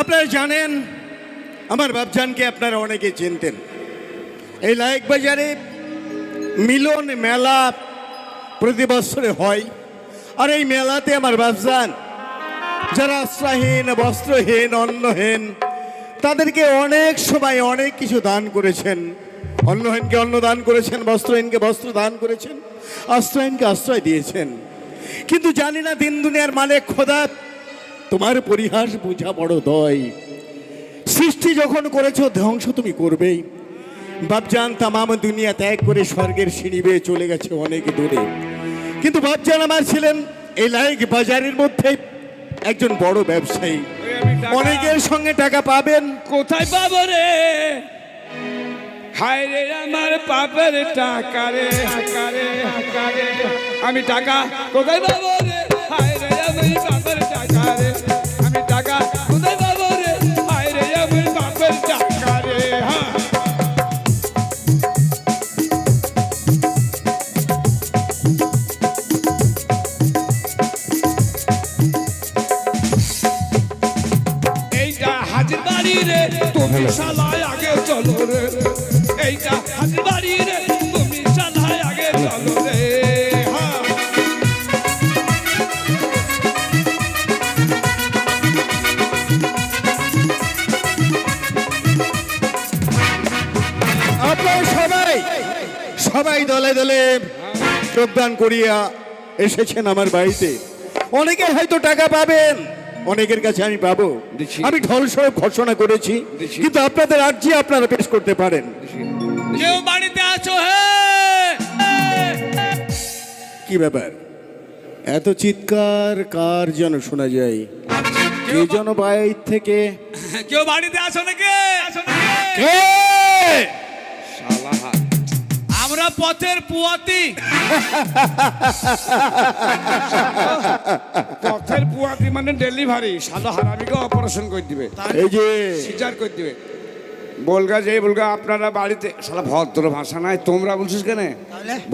আপনারা জানেন, আমার বাবজানকে আপনারা অনেকে চিনতেন। এই লাইক বাজারে মিলন মেলা প্রতি বছরে হয়। আর এই মেলাতে আমার বাবজান যারা আশ্রয়হীন, বস্ত্রহীন, অন্নহীন, তাদেরকে অনেক সময় অনেক কিছু দান করেছেন। অন্নহীনকে অন্ন দান করেছেন, বস্ত্রহীনকে বস্ত্র দান করেছেন, আশ্রয়হীনকে আশ্রয় দিয়েছেন। কিন্তু জানি না দিন দুনিয়ার মালিক খোদা তোমার পরিহাস বোঝা বড় দয়। সৃষ্টি যখন করেছ, ধ্বংস তুমি করবেই। বাপজান তামাম দুনিয়া ত্যাগ করে স্বর্গের সিঁড়ি বেয়ে চলে গেছে অনেক দূরে। কিন্তু বাপজান আমার ছিলেন এই লাইক বাজারের মধ্যে একজন বড় ব্যবসায়ী। অনেকের সঙ্গে টাকা পাবেন। কোথায় পাবো রে? হায় রে আমার পাপের টাকা রে আমি টাকা কোথায় পাবো রে? হায় রে আমি বাড়ি রে তুমি শালায় আগে চলো রে এইটা হাজির বাড়ি রে তুমি শালায় আগে চলো রে। আপনারা সবাই সবাই দলে দলে যোগদান করিয়া এসেছেন আমার বাড়িতে। অনেকে হয়তো টাকা পাবেন অনেকের কাছে আমি পাবো। আমি ঢল স্বরূপ ঘোষণা করেছি কিন্তু আপনাদের আর্জি আপনারা পেশ করতে পারেন। কেউ বাড়িতে আছো? হে কি ব্যাপার? এত চিৎকার কার যেন শোনা যায়? কে যেন বাইর থেকে কেউ বাড়িতে আসো নাকি? কে? আমরা পথের পুয়াতি। পথের পুয়াতি মানে ডেলিভারি। সাদা হারামিকে অপারেশন করে দিবে। এই যে সিজার করে দিবে। বলগা যে বলগা আপনারা বাড়িতে সালা ভদ্র ভাষা নাই তোমরা বলছিস কেন?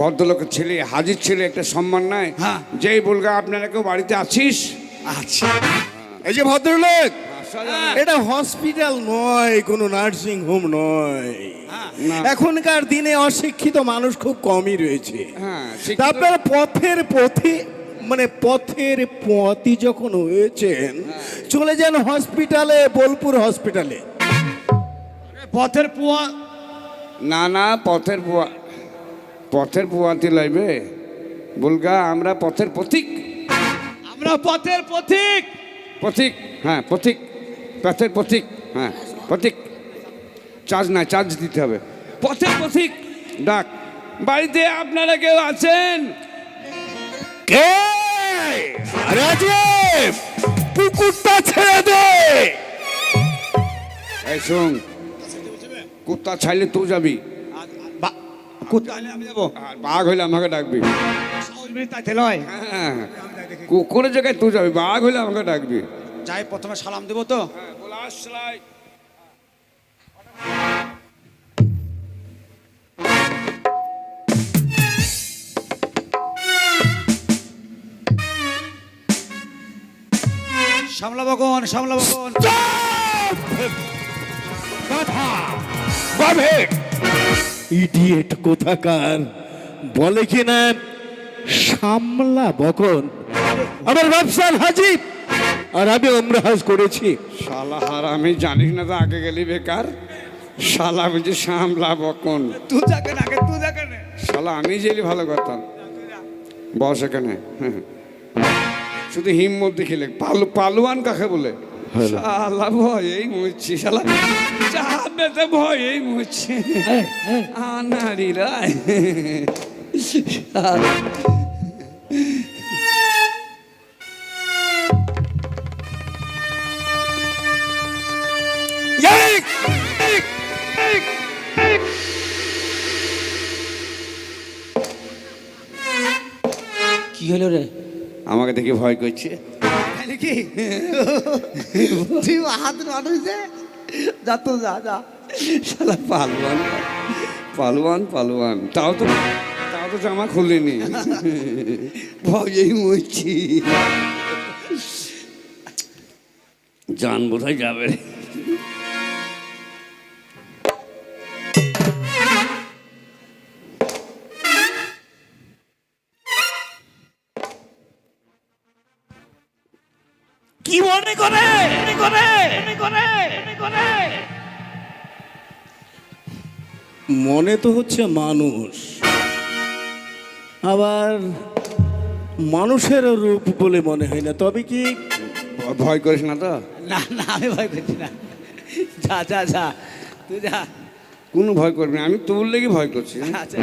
ভদ্রলোকের ছেলে হাজির ছেলে একটা সম্মান নাই। হ্যাঁ। যেই বলগা আপনারা কেউ বাড়িতে আছিস? আচ্ছা এই যে ভদ্রলোক! এটা হসপিটাল নয় কোনো নার্সিং হোম নয়। এখনকার দিনে অশিক্ষিত মানুষ খুব কমই রয়েছে। হ্যাঁ, আপনারা পথের পথে মানে পথের পথই যখন হয়েছেন চলে যান হসপিটালে বোলপুর হসপিটালে। পথের পুয়া। না না পথের পুয়া পথের পুয়াতি লাগবে। বলগা আমরা পথের পথিক আমরা পথের পথিক পথিক হ্যাঁ পথিক পথের পথিক হ্যাঁ পথিক চার্জ না চার্জ দিতে হবে। পথের পথিক ডাক। বাড়িতে আপনারা কেউ আছেন? কে? রাজীব কুকুরটা ছেড়ে দে। এই শুন কুত্তা ছাইলে তুই যাবি। বাঘ হইলে আমাকে ডাকবি। হ্যাঁ কুকুরের জায়গায় তুই যাবি বাঘ হইলে আমাকে ডাকবি। যাই, প্রথমে সালাম দেবো তো। সামলা বকন সামলা বকন। কোথাকার? বলে কি না? সামলা বকন। আমার ব্যবসার হাজিব আর আমি অমরাহাজ করেছি। শালা হার আমি জানিস না তো আগে গেলি বেকার? শালা বুঝি সামলা বকন। তুই যাকে না আগে তুই যাকে না। শালা আমি জেলি ভালো করতাম। বস এখানে। শুধু হিম্মত দেখিলে পালু পালুয়ান কাকে বলে? শালা ভয়েই মুচ্ছি শালা চাপেতে ভয়েই মুচ্ছি আনারি রায় হলো রে? আমাকে দেখে ভয় করছে। কি? তুই হাত মানুষ যা? তো যা যা। শালা পালুয়ান পালুয়ান পালুয়ান। তাও তো তাও তো জামা খুলিনি। ভয়েই মুচ্ছি জান বোধহয় যাবে মনে করে। করে করে তো হচ্ছে মানুষ। আবার মানুষের রূপ বলে মনে হয় না। তবে কি ভয় করিস না তো? না না আমি ভয় করছি না। যা যা যা। তুই যা। কোনো ভয় করবি না। আমি তোর লেগে ভয় করছি। হ্যাঁ? আচ্ছা।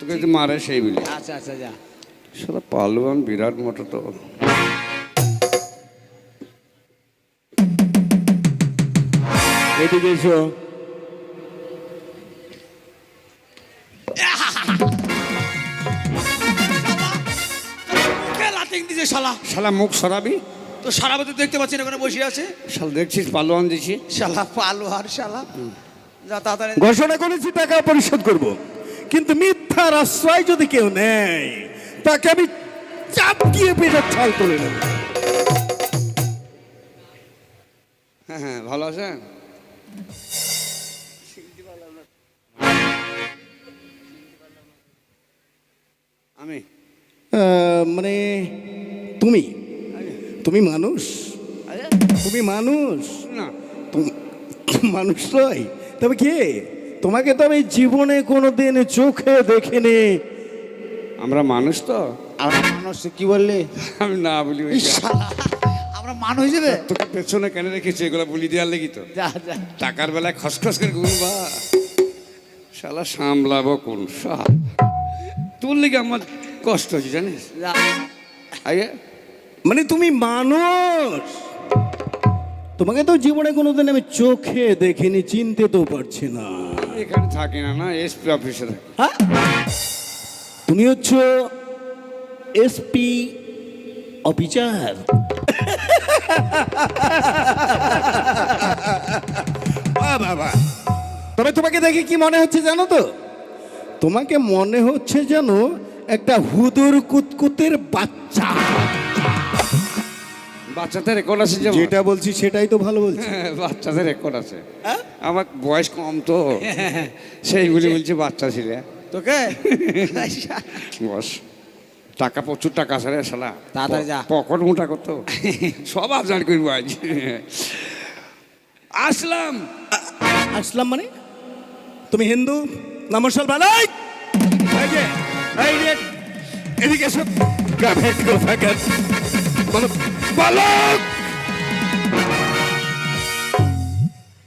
তোকে যে মারে সেই বলি। আচ্ছা আচ্ছা যা। সারা পালোয়ান বিরাট মোটা তো। এদিকে এসো মুখে শালা? শালা মুখ সরাবি? তো সারা বছর দেখতে পাচ্ছি না ওখানে বসে আছে। শালা দেখছিস পালোয়ান দিছি। শালা পালো শালা। যা তাড়াতাড়ি। ঘোষণা করেছি টাকা পরিশোধ করব। কিন্তু মিথ্যার আশ্রয় যদি কেউ নেয় তাকে আমি চাপ দিয়ে পেটের ছাল তুলে নেব। হ্যাঁ হ্যাঁ ভালো আছেন? আমি। মানে তুমি। তুমি মানুষ। তুমি মানুষ। না। মানুষ নয়। তবে কে? তোমাকে তো আমি জীবনে কোনোদিন চোখে দেখিনি। আমরা মানুষ তো। আমরা মানুষ কি বললে? আমি না বলি। আমরা মানুষ হিসেবে তোকে পেছনে কেন রেখেছি? এগুলো বলি দেওয়ার লেগে তো। যা যা। টাকার বেলায় খসখস করে গুনবা শালা সামলাবো কোন তোর লেগে আমার কষ্ট হচ্ছে জানিস? মানে তুমি মানুষ। তোমাকে তো জীবনে কোনোদিন আমি চোখে দেখিনি চিনতে তো পারছি না। এখানে থাকি না না এসপি অফিসে থাকি। হ্যাঁ? তুমি হচ্ছ এসপি অফিসার। তবে তোমাকে দেখে কি মনে হচ্ছে জানো তো? তোমাকে মনে হচ্ছে যেন একটা হুদুর কুতকুতের বাচ্চা। বাচ্চাদের রেকর্ড আছে যেমন যেটা বলছি সেটাই তো ভালো বলছি। হ্যাঁ, বাচ্চাদের রেকর্ড আছে। হ্যাঁ? আমার বয়স কম তো। সেইগুলি বলছে বাচ্চা ছিলে। তোকে? বস। টাকা প্রচুর টাকা আছে রে শালা। তাড়াতাড়ি যা। পকেট মোটা করতো। সব আবদার করব আজ। আসলাম। আসলাম মানে? তুমি হিন্দু না মুসলমান? এদিকে। বলো, বালক!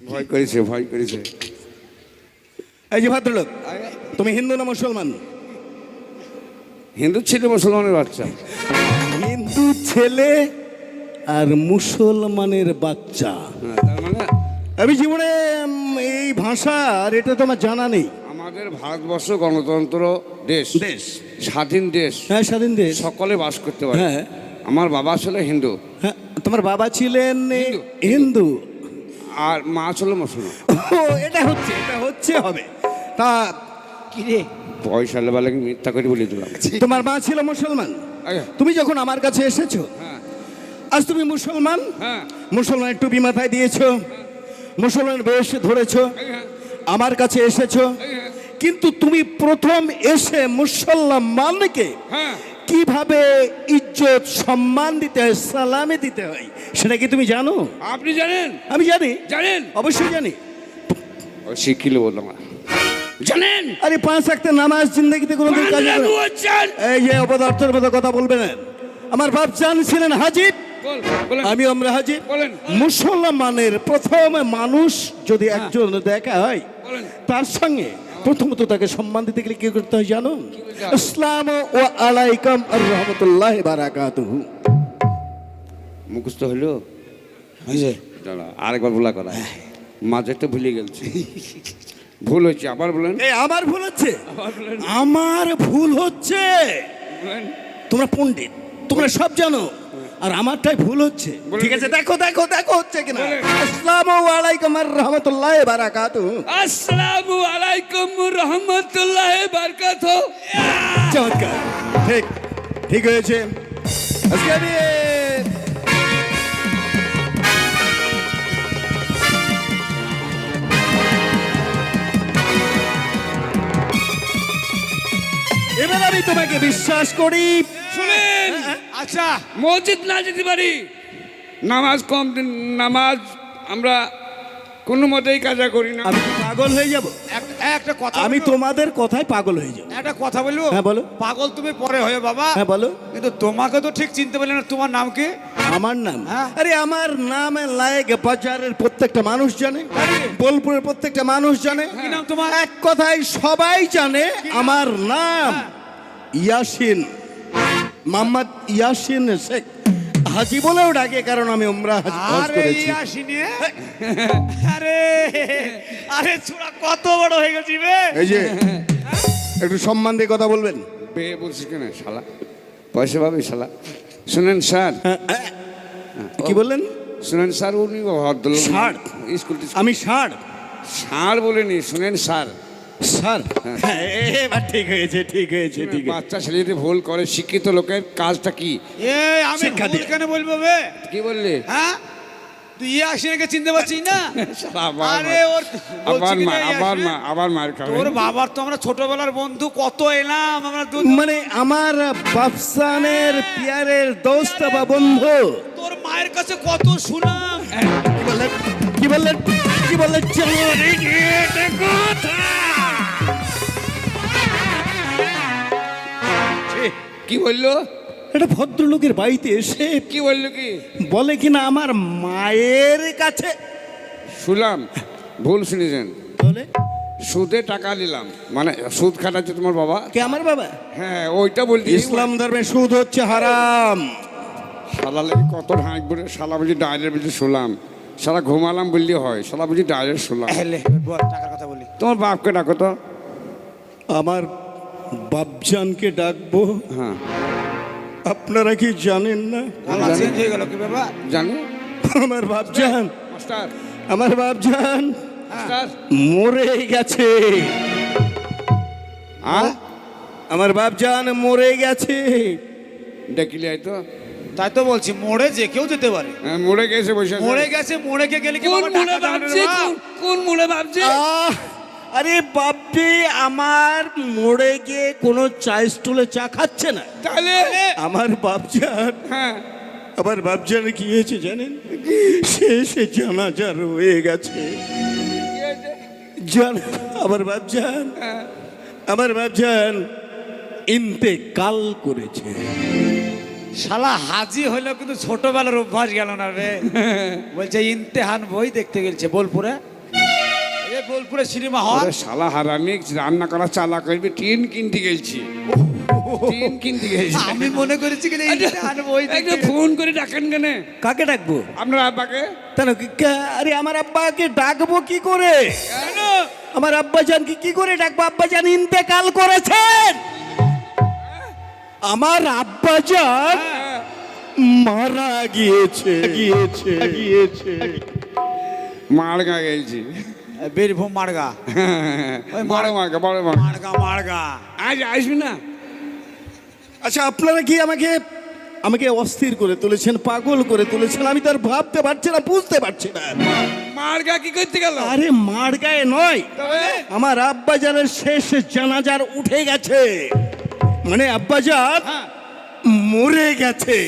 ভয় করেছে ভয় করেছে। এই যে ভদ্রলোক তুমি হিন্দু না মুসলমান? হিন্দু ছেলে মুসলমানের বাচ্চা। হিন্দু ছেলে আর মুসলমানের বাচ্চা। হ্যাঁ, তার মানে আমি জীবনে এই ভাষা আর এটা তো আমার জানা নেই। আমাদের ভারতবর্ষ গণতন্ত্র দেশ। দেশ। স্বাধীন দেশ। হ্যাঁ স্বাধীন দেশ। সকলে বাস করতে পারে। হ্যাঁ। আমার বাবা ছিল হিন্দু। হ্যাঁ তোমার বাবা ছিলেন। হিন্দু। আর মা ছিল মুসলমান। ও এটা হচ্ছে এটা হচ্ছে হবে। তা কি রে? পয়সা লেবালে মিথ্যা করে বলে দিলাম। তোমার মা ছিল মুসলমান? তুমি যখন আমার কাছে এসেছ হ্যাঁ। আজ তুমি মুসলমান? হ্যাঁ। মুসলমানের টুপি মাথায় দিয়েছ মুসলমানের বেশ ধরেছো আমার কাছে এসেছ কিন্তু তুমি প্রথম এসে মুসলমানকে হ্যাঁ। কীভাবে ইজ্জত সম্মান দিতে হয় সালামে দিতে হয় সেটা কি তুমি জানো? আপনি জানেন? আমি জানি। জানেন? অবশ্যই জানি। শিখিল বললাম জানেন? আরে পাঁচ একটা নামাজ জিন্দগিতে কোনোদিন কাজ করে এই যে অপদার্থের মতো কথা বলবেন। আমার বাপ জান ছিলেন হাজিব বলেন। আমি আমরা হাজিব মুসলমানের প্রথম মানুষ যদি একজন দেখা হয় তার সঙ্গে প্রথমত তাকে সম্মান দিতে গেলে কি করতে হয় জানো ইসলাম ও আলাইকাম রহমতুল্লাহ বারাকাতুহু। মুখস্থ হইল? আরেকবার বলা করা। মাঝে তো ভুলে গেছি ভুল হচ্ছে আবার বলেন। এই আমার ভুল হচ্ছে? আমার ভুল হচ্ছে? তোমরা পণ্ডিত তোমরা সব জানো আর আমারটাই ভুল হচ্ছে। বলে ঠিক আছে দেখো দেখো দেখো হচ্ছে কিনা। আসসালামু আলাইকুম আর রহমতুল্লাহ বারাকাতুহু আসসালামু আলাইকুম রহমতুল্লাহ বারকাত। চমৎকার। ঠিক ঠিক হয়েছে। আজকে আমি এবার আমি তোমাকে বিশ্বাস করি। শুনেন। আচ্ছা। মসজিদ না যেতে পারি। নামাজ কম দিন নামাজ আমরা কোনো মতেই কাজা করি না। পাগল হয়ে যাব। এক- একটা কথা আমি তোমাদের কথায় পাগল হয়ে যাব। একটা কথা বলব? হ্যাঁ, বলো। পাগল তুমি পরে হয়ে বাবা। হ্যাঁ বলো। কিন্তু তোমাকে তো ঠিক চিনতে পারলে না তোমার নাম কি? আমার নাম? হ্যাঁ। আরে আমার নাম লায়ক বাজারের প্রত্যেকটা মানুষ জানে বোলপুরের প্রত্যেকটা মানুষ জানে। নাম তোমার? এক কথায় সবাই জানে আমার নাম ইয়াসিন মোহাম্মদ ইয়াসিন শেখ। হাজি বলেও ডাকে কারণ আমি উমরা হাজ। হজ আরে করেছি আসিনি আরে আরে ছোড়া কত বড় হয়ে গেছি বে। এই যে একটু সম্মান দিয়ে কথা বলবেন? পেয়ে বলছিস কেন শালা? পয়সা পাবি শালা? শুনেন স্যার। কি বললেন? শুনেন স্যার উনি ভদ্রলোক। ষাঁড়? স্কুল আমি ষাড়। ষাঁড় বলেনি শুনেন স্যার। স্যার হ্যাঁ, এবার ঠিক হয়েছে ঠিক হয়েছে ঠিক বাচ্চা ছেলে যদি ভুল করে শিক্ষিত লোকের কাজটা কি? এ আমি ভুল দিয়ে। কেন বলব বে? কি বললি? হ্যাঁ? তুই ইয়ে আসিনাকে চিনতে পারছিস না? আরে ওর আবার মা আবার মা আবার মার খাবে। তোর বাবার তো আমরা ছোটবেলার বন্ধু কত এলাম আমরা মানে আমার বাফসানের পিয়ারের দোস্ত বা বন্ধু। তোর মায়ের কাছে কত শুনাম কি বললেন? কি বললেন? কি বললেন? কথা। কি বলল? এটা ভদ্রলোকের বাড়িতে এসে কি বলল কি? বলে কিনা আমার মায়ের কাছে? শুনলাম ভুল শুনেছেন। বলে সুদে টাকা নিলাম। মানে সুদ খাটাচ্ছে তোমার বাবা? কে আমার বাবা? হ্যাঁ ওইটা বলছি। ইসলাম ধর্মে সুদ হচ্ছে হারাম। শালা লাগে কত হাঁক বলে শালা বুঝি ডাইরেক্ট বুঝি শুলাম শালা ঘুমালাম বললি হয় শালা বুঝি ডাইরেক্ট শুলাম বল টাকার কথা বলি। তোমার বাপকে ডাকো তো। আমার বাপজানকে ডাকবো। হ্যাঁ। আপনারা কি জানেন না? হয়ে গেল কি বাবা জানো। আমার বাপজান। মাস্টার। আমার বাপজান মাস্টার। মরে গেছে। আর আমার বাপজান মরে গেছে। ডেকিলি তো? তাই তো বলছি মোড়ে যে কেউ যেতে পারে। হ্যাঁ, মরে গেছে বসে। মরে গেছে মরে কে গেলে কি কোন মুড়ে ভাবছে? কোন- কোন ভাবছে? আহ, আরে বাপরে আমার মোড়ে গিয়ে কোনো চা স্টুলে চা খাচ্ছে না। তাহলে? আমার বাপজান হ্যাঁ। আমার বাপজান কি হয়েছে জানেন? সে শেষে জানাজা রয়ে গেছে। জান আমার বাপজান আমার বাপজান ইন্তেকাল করেছে। শালা হাজি হইল কিন্তু ছোটবেলার অভ্যাস গেল না রে। বলছে ইমতেহান বই দেখতে গেছে বোলপুরে? বোলপুরে সিনেমা হল। আরে শালা হারামি রান্না করা চালা করবি টিন কিনতে গেছি টিন কিনতে গেছি আমি মনে করেছি একটা ফোন করে ডাকেন কেন। কাকে ডাকবো? আপনার আব্বাকে। আরে আমার আব্বাকে ডাকবো কি করে? আমার আব্বাজানকে কি করে ডাকবো? আব্বাজান ইন্তেকাল করেছেন। আমার আব্বাজান মারা গিয়েছে। গিয়েছে। গিয়েছে মারগা গেছি বীরভূম মার্গা। ওই বড় মার্গা বড় মার্গা। মার্গা মার্গা। আজ আসবি না? আচ্ছা আপনারা কি আমাকে আমাকে অস্থির করে তুলেছেন পাগল করে তুলেছেন? আমি তো আর ভাবতে পারছি না বুঝতে পারছি না। মার্গা কি করতে গেল? আরে মার গায়ে নয় আমার আব্বাজানের শেষ জানাজার উঠে গেছে। মানে আব্বাজান মরে গেছে।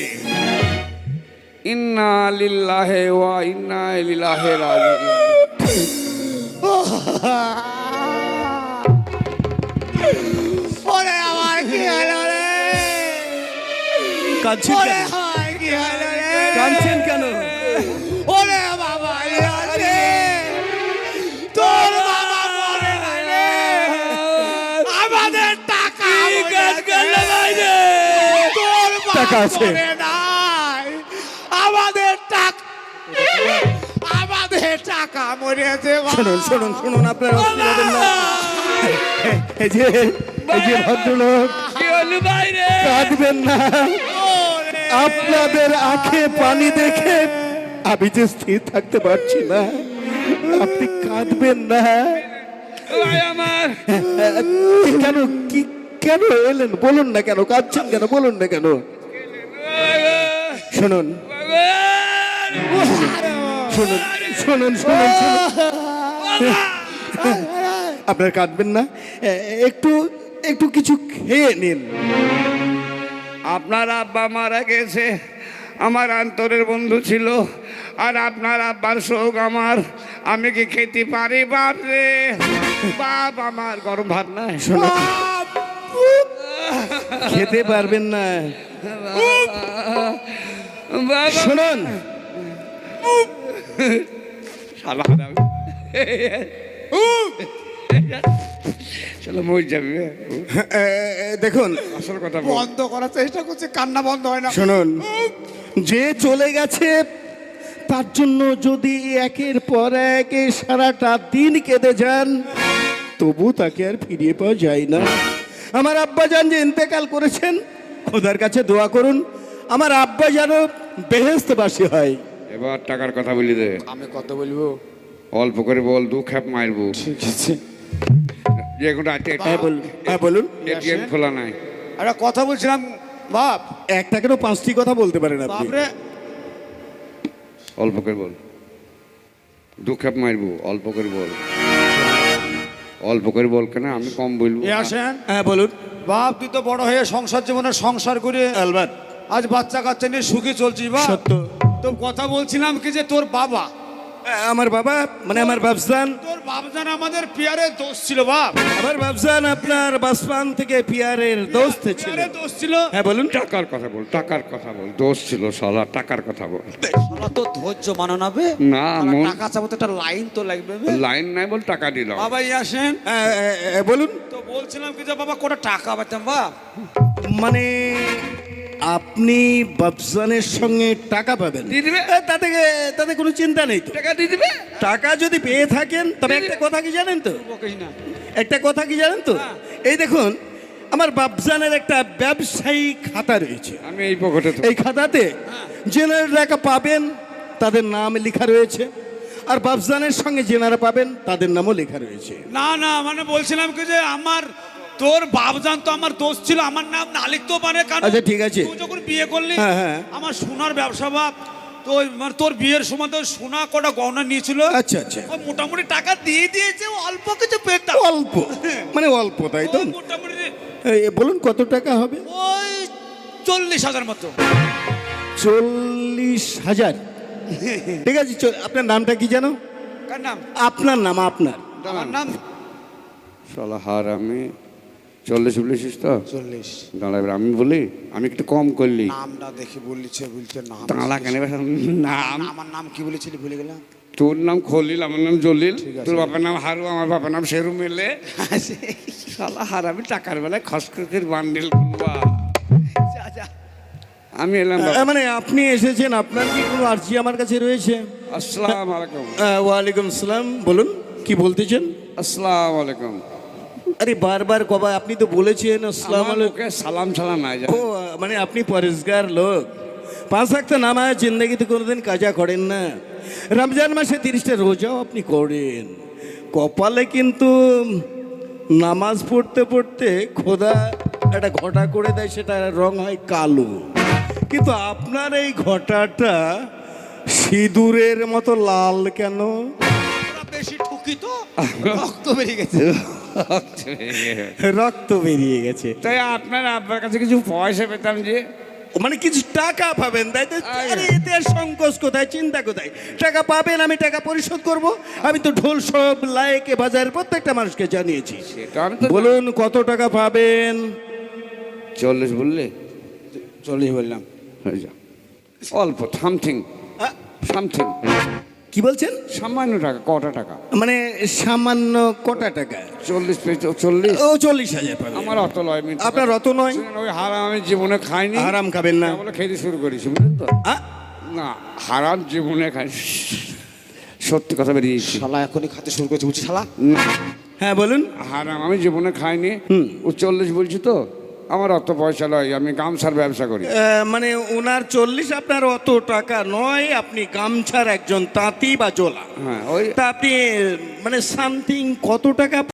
ইন্না লিল্লাহে ওয়া ইন্না ইলাইহি রাজিউন। ওরে আমার কি হলো রে? কাঁদছেন ওরে কেন? আমার কি হলো রে? কাঁদছেন কেন? ওরে বাবা রে তোর বাবা মরে রে আমাদের টাকা গেছে। তোর টাকা আছে। টাকা মরেছে। শুনুন শুনুন শুনুন আপনারা এই যে এই ভদ্রলোক কাঁদবেন না। আপনাদের আঁখে পানি দেখে আমি যে স্থির থাকতে পারছি না আপনি কাঁদবেন না। আমার। কেন কি কেন এলেন? বলুন না কেন কাঁদছেন কেন? বলুন না কেন? শুনুন। শুনুন। শুনুন শুনুন শুনুন। আপনার কাঁদবেন না। একটু একটু কিছু খেয়ে নিন। আপনার আব্বা মারা গেছে আমার আন্তরের বন্ধু ছিল আর আপনার আব্বার শোক আমার। আমি কি খেতে পারি বাপ রে? বাপ আমার গরম ভাত নাই শোনো খেতে পারবেন না। বাবা শুনুন। শালা। হারামি। চলো মই যাবি। এ, এ, দেখুন। আসল কথা বন্ধ করার চেষ্টা করছে কান্না বন্ধ হয় না। শুনুন যে চলে গেছে তার জন্য যদি একের পর এক সারাটা দিন কেঁদে যান তবু তাকে আর ফিরিয়ে পাওয়া যায় না। আমার আব্বা যান যে ইন্তেকাল করেছেন খোদার কাছে দোয়া করুন আমার আব্বা যেন বেহেস্তবাসী হয়। এবার টাকার কথা বলি দে। আমি কত বলব? অল্প করে বল দু খ্যাপ মারবো। ঠিক আছে। যে কোনো হ্যাঁ বলুন। হ্যাঁ বলুন। এটিএম খোলা নাই। একটা কথা বলছিলাম বাপ। একটা কেন পাঁচটি কথা বলতে পারেন আপনি? বাপরে। অল্প করে বল। দু খ্যাপ মারবো অল্প করে বল। অল্প করে বল কেন? আমি কম বলব। এ আসেন। হ্যাঁ বলুন। বাপ তুই তো বড় হয়ে সংসার জীবনে সংসার করে আলবাত। আজ বাচ্চা কাচ্চা নিয়ে সুখী চলছিস বা সত্য। তো কথা বলছিলাম কি যে তোর বাবা? আমার বাবা মানে আমার বাবজান তোর বাপজান আমাদের পিয়ারে দোষ ছিল বাপ। আমার বাবজান আপনার বাসপান থেকে পিয়ারের দোষ ছিল। দোষ ছিল। হ্যাঁ বলুন। টাকার কথা বল টাকার কথা বল। দোষ ছিল সালা টাকার কথা বল। শালা তো ধৈর্য মানাবে না শালা মন টাকা চাবো তো একটা লাইন তো লাগবে লাইন নাই বল টাকা দিলাম বাবা আসেন। হ্যাঁ, হ্যাঁ, হ্যাঁ, বলুন। তো বলছিলাম কি যে বাবা কোটা টাকা পাইতাম বাপ? মানে আপনি বাবজানের সঙ্গে টাকা পাবেন। তাতে তাতে কোনো চিন্তা নেই তো। টাকা দিয়ে দিবে? টাকা যদি পেয়ে থাকেন তবে একটা কথা কি জানেন তো? একটা কথা কি জানেন তো? হ্যাঁ। এই দেখুন আমার বাবজানের একটা ব্যবসায়ী খাতা রয়েছে। আমি এই পকেটে এই খাতাতে জেনারেল টাকা পাবেন তাদের নাম লেখা রয়েছে। আর বাবজানের সঙ্গে জেনারা পাবেন তাদের নামও লেখা রয়েছে। না না মানে বলছিলাম কি যে আমার তোর বাপজান তো আমার দোষ ছিল আমার নাম না লিখতেও পারে কারণ আচ্ছা, ঠিক আছে। তুই যখন বিয়ে করলি হ্যাঁ, হ্যাঁ। আমার সোনার ব্যবসা বাপ তো মানে তোর বিয়ের সময় তো সোনা কটা গহনা নিয়েছিল। আচ্ছা আচ্ছা। ও মোটামুটি টাকা দিয়ে দিয়েছে ও অল্প কিছু পেতাম অল্প? মানে অল্প তাই তো? ও মোটামুটি এই, বলুন কত টাকা হবে? ওই চল্লিশ হাজার মতো। চল্লিশ হাজার? ঠিক আছে চল- আপনার নামটা কি জানো কার নাম? আপনার নাম আপনার। আমার নাম শালা হার আমি। চল্লিশ বলেছিস তো? চল্লিশ। দাঁড়া এবার আমি বলি আমি একটু কম করলি। নামটা দেখে বলছে বলছে নাম দাঁড়া কেন নাম? আমার নাম কি বলেছিলি ভুলে গেলাম? তোর নাম খলিল আমার নাম জলিল। তোর বাবার নাম হারু আমার বাবার নাম শেরু মেলে। শালা হার আমি টাকার বেলায় খসখসের বান্ডিল খুলবা। আমি এলাম মানে আপনি এসেছেন আপনার কি কোনো আর্জি আমার কাছে রয়েছে? আসসালাম আলাইকুম। ওয়ালাইকুম আসসালাম বলুন কি বলতেছেন আসসালাম আলাইকুম। আরে বারবার কবা আপনি তো বলেছেন আসসালাম আলাইকুম। সালাম সালাম নাই ও মানে আপনি পরিষ্কার লোক। পাঁচ একটা নামায় জিন্দগিতে কোনোদিন কাজা করেন না। রমজান মাসে তিরিশটা রোজাও আপনি করেন। কপালে কিন্তু নামাজ পড়তে পড়তে খোদা একটা ঘটা করে দেয় সেটা রং হয় কালো। কিন্তু আপনার এই ঘটাটা সিঁদুরের মতো লাল কেন? বেশি ঠুকি তো রক্ত বেরিয়ে গেছে। রক্ত বেরিয়ে গেছে। তাই আপনার আব্বার কাছে কিছু পয়সা পেতাম যে? মানে কিছু টাকা পাবেন তাই তো? আরে এতে আর সংকোচ কোথায় চিন্তা কোথায়? টাকা পাবেন আমি টাকা পরিশোধ করব। আমি তো ঢোল সব লায়কে বাজারের প্রত্যেকটা মানুষকে জানিয়েছি। বলুন কত টাকা পাবেন? চল্লিশ বললে? চল্লিশ বললাম। হয়ে যা। অল্প সামথিং সামথিং কি বলছেন? সামান্য টাকা কটা টাকা? মানে সামান্য কটা টাকা? চল্লিশ চল্লিশ? ও চল্লিশ হাজার পাবেন আমার অত লয় মিনিট আপনার অত নয়? ওই হারাম আমি জীবনে খাইনি। হারাম খাবেন না। বলে খেতে শুরু করেছি বুঝলেন তো? না হারাম জীবনে খাই সত্যি কথা বেরিয়েছি। শালা এখনই খাতে শুরু করেছি বুঝছি শালা? না, হ্যাঁ বলুন। হারাম আমি জীবনে খাইনি। হুম। ও চল্লিশ বলছি তো? আমার অত পয়সা নয় আমি গামছার ব্যবসা করি। মানে ওনার চল্লিশ আপনার অত টাকা নয় আপনি গামছার একজন তাঁতি বা জোলা। হ্যাঁ ওই তা আপনি মানে সামথিং কত টাকা